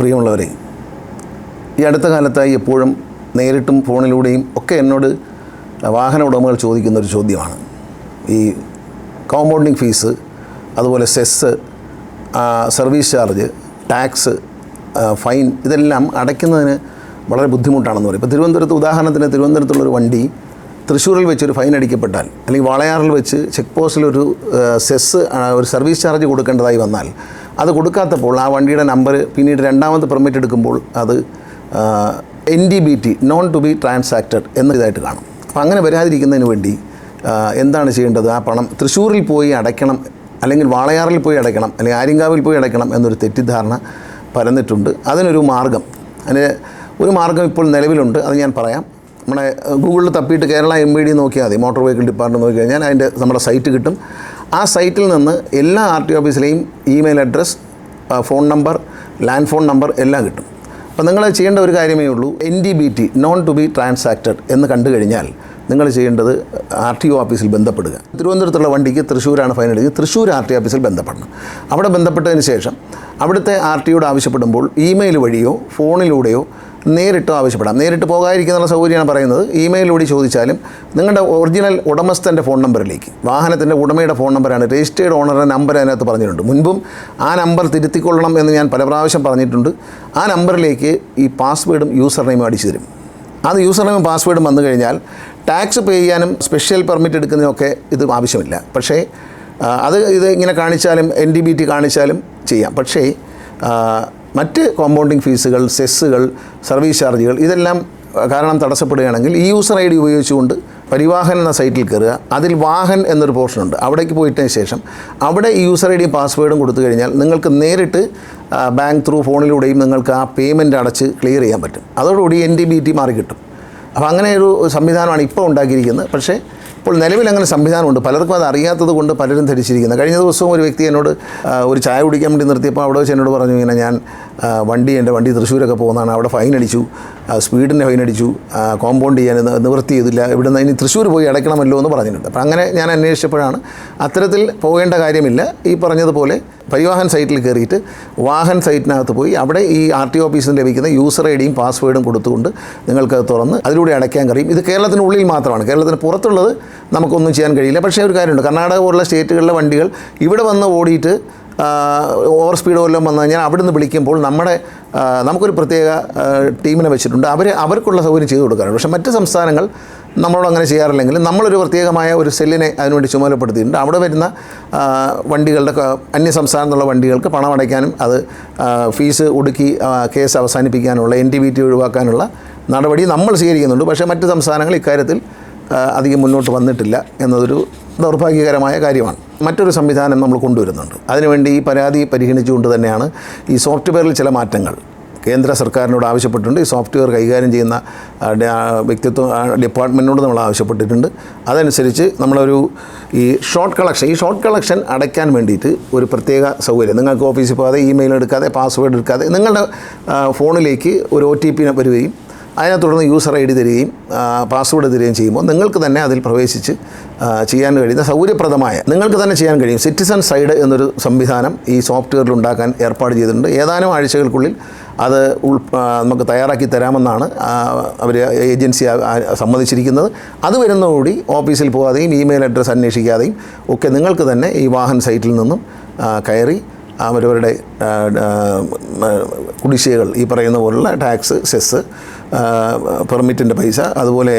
പ്രിയമുള്ളവരെ ഈ അടുത്ത കാലത്തായി എപ്പോഴും നേരിട്ടും ഫോണിലൂടെയും ഒക്കെ എന്നോട് വാഹന ഉടമകൾ ചോദിക്കുന്ന ഒരു ചോദ്യമാണ്. ഈ കോമ്പൗണ്ടിങ് ഫീസ് അതുപോലെ cess service charge tax fine ഇതെല്ലാം അടയ്ക്കുന്നതിന് വളരെ ബുദ്ധിമുട്ടാണെന്ന് പറയും. ഇപ്പോൾ തിരുവനന്തപുരത്ത് ഉദാഹരണത്തിന് തിരുവനന്തപുരത്തുള്ളൊരു വണ്ടി തൃശ്ശൂരിൽ വെച്ചൊരു ഫൈൻ അടിക്കപ്പെട്ടാൽ അല്ലെങ്കിൽ വളയാറിൽ വെച്ച് ചെക്ക് പോസ്റ്റിലൊരു സെസ് ഒരു സർവീസ് ചാർജ് കൊടുക്കേണ്ടതായി വന്നാൽ അത് കൊടുക്കാത്തപ്പോൾ ആ വണ്ടിയുടെ നമ്പർ പിന്നീട് രണ്ടാമത് പെർമിറ്റ് എടുക്കുമ്പോൾ അത് N D B T non to be transacted എന്ന ഇതായിട്ട് കാണും. അപ്പോൾ അങ്ങനെ വരാതിരിക്കുന്നതിന് വേണ്ടി എന്താണ് ചെയ്യേണ്ടത്? ആ പണം തൃശ്ശൂരിൽ പോയി അടയ്ക്കണം അല്ലെങ്കിൽ വാളയാറിൽ പോയി അടയ്ക്കണം അല്ലെങ്കിൽ ആര്യങ്കാവിൽ പോയി അടയ്ക്കണം എന്നൊരു തെറ്റിദ്ധാരണ പരന്നിട്ടുണ്ട്. അതിനൊരു മാർഗം. അതിന് ഒരു മാർഗം ഇപ്പോൾ നിലവിലുണ്ട്. അത് ഞാൻ പറയാം. നമ്മുടെ ഗൂഗിളിൽ തപ്പിയിട്ട് കേരള എം ബി ഡി നോക്കിയാൽ മതി. മോട്ടോർ വെഹിക്കിൾ ഡിപ്പാർട്ട്മെന്റ് നോക്കി കഴിഞ്ഞാൽ അതിന്റെ നമ്മുടെ സൈറ്റ് കിട്ടും. ആ സൈറ്റിൽ നിന്ന് എല്ലാ R T ഓഫീസിലെയും email address phone number land phone number എല്ലാം കിട്ടും. അപ്പോൾ നിങ്ങൾ ചെയ്യേണ്ട ഒരു കാര്യമേ ഉള്ളൂ. N D B T non to be transacted എന്ന് കണ്ടു കഴിഞ്ഞാൽ നിങ്ങൾ ചെയ്യേണ്ടത് ആർ ടി ഒ ഓഫീസിൽ ബന്ധപ്പെടുക. തിരുവനന്തപുരത്തുള്ള വണ്ടിക്ക് തൃശ്ശൂരാണ് ഫൈൻ അടിക്കുക. തൃശ്ശൂർ ആർ ടി ഓഫീസിൽ ബന്ധപ്പെടണം. അവിടെ ബന്ധപ്പെട്ടതിന് ശേഷം അവിടുത്തെ ആർ ടി ഒയോട് ആവശ്യപ്പെടുമ്പോൾ ഇമെയിൽ വഴിയോ ഫോണിലൂടെയോ നേരിട്ടോ ആവശ്യപ്പെടാം. നേരിട്ട് പോകാതിരിക്കുന്നുള്ള സൗകര്യമാണ് പറയുന്നത്. ഇമെയിലൂടെ ചോദിച്ചാലും നിങ്ങളുടെ ഒറിജിനൽ ഉടമസ്ഥന്റെ ഫോൺ നമ്പറിലേക്ക് വാഹനത്തിന്റെ ഉടമയുടെ ഫോൺ നമ്പറാണ് രജിസ്റ്റേർഡ് ഓണറുടെ നമ്പർ അതിനകത്ത് പറഞ്ഞിട്ടുണ്ട്. മുൻപും ആ നമ്പർ തിരുത്തിക്കൊള്ളണം എന്ന് ഞാൻ പല പ്രാവശ്യം പറഞ്ഞിട്ടുണ്ട്. ആ നമ്പറിലേക്ക് ഈ പാസ്വേഡും യൂസർ നെയിമും അടിച്ചു തരും. അത് യൂസർ നെയിമും പാസ്വേഡും വന്നു കഴിഞ്ഞാൽ ടാക്സ് പേ ചെയ്യാനും സ്പെഷ്യൽ പെർമിറ്റ് എടുക്കുന്നതിനൊക്കെ ഇത് ആവശ്യമില്ല. പക്ഷേ അത് ഇത് ഇങ്ങനെ കാണിച്ചാലും എൻ ഡി ബി ടി കാണിച്ചാലും ചെയ്യാം. പക്ഷേ മറ്റ് കോമ്പൗണ്ടിങ് ഫീസുകൾ സെസ്സുകൾ സർവീസ് ചാർജുകൾ ഇതെല്ലാം കാരണം തടസ്സപ്പെടുകയാണെങ്കിൽ ഈ യൂസർ ഐ ഡി ഉപയോഗിച്ചുകൊണ്ട് പരിവാഹൻ എന്ന സൈറ്റിൽ കയറുക. അതിൽ വാഹൻ എന്നൊരു പോർഷൻ ഉണ്ട്. അവിടേക്ക് പോയിട്ടതിന് ശേഷം അവിടെ ഈ യൂസർ ഐ ഡിയും പാസ്വേഡും കൊടുത്തു കഴിഞ്ഞാൽ നിങ്ങൾക്ക് നേരിട്ട് ബാങ്ക് ത്രൂ ഫോണിലൂടെയും നിങ്ങൾക്ക് ആ പേയ്മെന്റ് അടച്ച് ക്ലിയർ ചെയ്യാൻ പറ്റും. അതോടുകൂടി എൻ ഡി ബി ടി മാറി കിട്ടും. അപ്പോൾ അങ്ങനെ ഒരു സംവിധാനമാണ് ഇപ്പോൾ ഉണ്ടാക്കിയിരിക്കുന്നത്. പക്ഷേ ഇപ്പോൾ നിലവിൽ അങ്ങനെ സംവിധാനമുണ്ട്. പലർക്കും അത് അറിയാത്തത് കൊണ്ട് പലരും ധരിച്ചിരിക്കുന്നത് കഴിഞ്ഞ ദിവസവും ഒരു വ്യക്തി എന്നോട് ഒരു ചായ കുടിക്കാൻ വേണ്ടി നിർത്തിയപ്പോൾ അവിടെ വെച്ച് എന്നോട് പറഞ്ഞു ഇങ്ങനെ ഞാൻ വണ്ടി എന്റെ വണ്ടി തൃശ്ശൂരൊക്കെ പോകുന്നതാണ്. അവിടെ ഫൈൻ അടിച്ചു. സ്പീഡിന്റെ ഫൈൻ അടിച്ചു. കോമ്പൗണ്ട് ചെയ്യാൻ നിവൃത്തി ചെയ്തില്ല. ഇവിടുന്ന് ഇനി തൃശ്ശൂർ പോയി അടയ്ക്കണമല്ലോ എന്ന് പറഞ്ഞിട്ടുണ്ട്. അപ്പോൾ അങ്ങനെ ഞാൻ അന്വേഷിച്ചപ്പോഴാണ് അത്തരത്തിൽ പോകേണ്ട കാര്യമില്ല. ഈ പറഞ്ഞതുപോലെ പരിവാഹൻ സൈറ്റിൽ കയറിയിട്ട് വാഹൻ സൈറ്റിനകത്ത് പോയി അവിടെ ഈ ആർ ടി ഓഫീസിൽ ലഭിക്കുന്ന യൂസർ ഐ ഡിയും പാസ്വേഡും കൊടുത്തുകൊണ്ട് നിങ്ങൾക്ക് തുറന്ന് അതിലൂടെ അടയ്ക്കാൻ കഴിയും. ഇത് കേരളത്തിനുള്ളിൽ മാത്രമാണ്. കേരളത്തിന് പുറത്തുള്ളത് നമുക്കൊന്നും ചെയ്യാൻ കഴിയില്ല. പക്ഷേ ഒരു കാര്യമുണ്ട്. കർണാടക പോലുള്ള സ്റ്റേറ്റുകളിലെ വണ്ടികൾ ഇവിടെ വന്ന് ഓടിയിട്ട് ഓവർ സ്പീഡ് വല്ലതും വന്നു കഴിഞ്ഞാൽ അവിടെ നിന്ന് വിളിക്കുമ്പോൾ നമ്മുടെ നമുക്കൊരു പ്രത്യേക ടീമിനെ വെച്ചിട്ടുണ്ട്. അവർ അവർക്കുള്ള സൗകര്യം ചെയ്തു കൊടുക്കാറുണ്ട്. പക്ഷേ മറ്റ് സംസ്ഥാനങ്ങൾ നമ്മളോട് അങ്ങനെ ചെയ്യാറില്ലെങ്കിൽ നമ്മളൊരു പ്രത്യേകമായ ഒരു സെല്ലിനെ അതിനുവേണ്ടി ചുമതലപ്പെടുത്തിയിട്ടുണ്ട്. അവിടെ വരുന്ന വണ്ടികളുടെ അന്യ സംസ്ഥാനത്തുള്ള വണ്ടികൾക്ക് പണം അടയ്ക്കാനും അത് ഫീസ് ഒടുക്കി കേസ് അവസാനിപ്പിക്കാനുള്ള എൻ ടി ബി ടി ഒഴിവാക്കാനുള്ള നടപടി നമ്മൾ സ്വീകരിക്കുന്നുണ്ട്. പക്ഷേ മറ്റ് സംസ്ഥാനങ്ങൾ ഇക്കാര്യത്തിൽ അധികം മുന്നോട്ട് വന്നിട്ടില്ല എന്നതൊരു ദൗർഭാഗ്യകരമായ കാര്യമാണ്. മറ്റൊരു സംവിധാനം നമ്മൾ കൊണ്ടുവരുന്നുണ്ട്. അതിനുവേണ്ടി ഈ പരാതി പരിഗണിച്ചുകൊണ്ട് തന്നെയാണ് ഈ സോഫ്റ്റ്വെയറിൽ ചില മാറ്റങ്ങൾ. കേന്ദ്ര സർക്കാരിനോട് ആവശ്യപ്പെട്ടിട്ടുണ്ട്. ഈ സോഫ്റ്റ്വെയർ കൈകാര്യം ചെയ്യുന്ന വ്യക്തിത്വ ഡിപ്പാർട്ട്മെന്റിനോട് നമ്മൾ ആവശ്യപ്പെട്ടിട്ടുണ്ട്. അതനുസരിച്ച് നമ്മളൊരു ഈ ഷോർട്ട് കളക്ഷൻ ഈ ഷോർട്ട് കളക്ഷൻ അടയ്ക്കാൻ വേണ്ടിയിട്ട് ഒരു പ്രത്യേക സൗകര്യം. നിങ്ങൾക്ക് ഓഫീസിൽ പോകാതെ ഇമെയിൽ എടുക്കാതെ പാസ്വേഡ് എടുക്കാതെ നിങ്ങളുടെ ഫോണിലേക്ക് ഒരു ഒ ടി പി വരികയും അതിനെ തുടർന്ന് യൂസർ ഐ ഡി തരികയും പാസ്വേഡ് തരികയും ചെയ്യുമ്പോൾ നിങ്ങൾക്ക് തന്നെ അതിൽ പ്രവേശിച്ച് ചെയ്യാൻ കഴിയുന്ന സൗകര്യപ്രദമായ നിങ്ങൾക്ക് തന്നെ ചെയ്യാൻ കഴിയും സിറ്റിസൺ സൈഡ് എന്നൊരു സംവിധാനം ഈ സോഫ്റ്റ്വെയറിൽ ഉണ്ടാക്കാൻ ഏർപ്പാട് ചെയ്തിട്ടുണ്ട്. ഏതാനും ആഴ്ചകൾക്കുള്ളിൽ അത് ഉൾ നമുക്ക് തയ്യാറാക്കി തരാമെന്നാണ് അവർ ഏജൻസി സമ്മതിച്ചിരിക്കുന്നത്. അത് വരുന്നതോടി ഓഫീസിൽ പോകാതെയും ഇമെയിൽ അഡ്രസ്സ് അന്വേഷിക്കാതെയും ഒക്കെ നിങ്ങൾക്ക് തന്നെ ഈ വാഹൻ സൈറ്റിൽ നിന്നും കയറി അവരവരുടെ കുടിശ്ശികകൾ ഈ പറയുന്ന പോലുള്ള ടാക്സ് സെസ് പെർമിറ്റിന്റെ പൈസ അതുപോലെ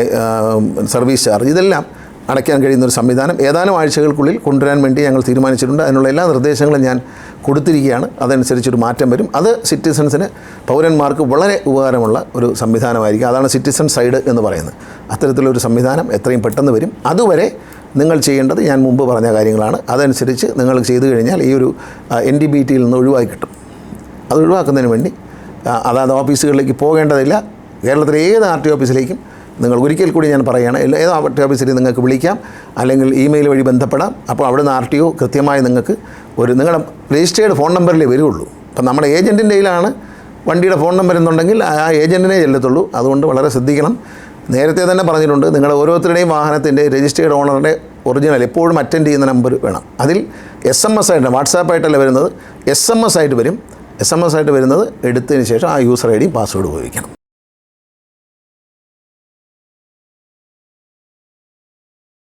സർവീസ് ചാർജ് ഇതെല്ലാം അടയ്ക്കാൻ കഴിയുന്ന ഒരു സംവിധാനം ഏതാനും ആഴ്ചകൾക്കുള്ളിൽ കൊണ്ടുവരാൻ വേണ്ടി ഞങ്ങൾ തീരുമാനിച്ചിട്ടുണ്ട്. അതിനുള്ള എല്ലാ നിർദ്ദേശങ്ങളും ഞാൻ കൊടുത്തിരിക്കുകയാണ്. അതനുസരിച്ചൊരു മാറ്റം വരും. അത് സിറ്റിസൺസിന് പൗരന്മാർക്ക് വളരെ ഉപകാരമുള്ള ഒരു സംവിധാനമായിരിക്കും. അതാണ് സിറ്റിസൺ സൈഡ് എന്ന് പറയുന്നത്. അത്തരത്തിലൊരു സംവിധാനം എത്രയും പെട്ടെന്ന് വരും. അതുവരെ നിങ്ങൾ ചെയ്യേണ്ടത് ഞാൻ മുമ്പ് പറഞ്ഞ കാര്യങ്ങളാണ്. അതനുസരിച്ച് നിങ്ങൾ ചെയ്തു കഴിഞ്ഞാൽ ഈ ഒരു എൻ ഡി ബി ടിയിൽ നിന്ന് ഒഴിവാക്കി കിട്ടും. അത് ഒഴിവാക്കുന്നതിന് വേണ്ടി അതാത് ഓഫീസുകളിലേക്ക് പോകേണ്ടതില്ല. കേരളത്തിലെ ഏത് ആർ ടി ഓഫീസിലേക്കും നിങ്ങൾ ഒരിക്കൽ കൂടി ഞാൻ പറയുകയാണ് എല്ലാ ഏത് ആർ ടി ഓഫീസിലും നിങ്ങൾക്ക് വിളിക്കാം അല്ലെങ്കിൽ ഇമെയിൽ വഴി ബന്ധപ്പെടാം. അപ്പോൾ അവിടുന്ന് ആർ ടി ഒ കൃത്യമായി നിങ്ങൾക്ക് ഒരു നിങ്ങളുടെ രജിസ്റ്റേർഡ് ഫോൺ നമ്പറിലേ വരുള്ളൂ അപ്പം നമ്മുടെ ഏജന്റിന്റെ കയ്യിലാണ് വണ്ടിയുടെ ഫോൺ നമ്പർ എന്നുണ്ടെങ്കിൽ ആ ഏജന്റിനെ ചെല്ലത്തുള്ളൂ. അതുകൊണ്ട് വളരെ ശ്രദ്ധിക്കണം. നേരത്തെ തന്നെ പറഞ്ഞിട്ടുണ്ട് നിങ്ങളുടെ ഓരോരുത്തരുടെയും വാഹനത്തിന്റെ രജിസ്റ്റേർഡ് ഓണറുടെ ഒറിജിനൽ എപ്പോഴും അറ്റൻഡ് ചെയ്യുന്ന നമ്പർ വേണം. അതിൽ എസ് എം എസ് ആയിട്ട് വാട്സാപ്പായിട്ടല്ല വരുന്നത്. എസ് എം എസ് ആയിട്ട് വരും. എസ് എം എസ് ആയിട്ട് വരുന്നത് എടുത്തതിന് ശേഷം ആ യൂസർ ഐ ഡി പാസ്വേഡ് ഉപയോഗിക്കണം.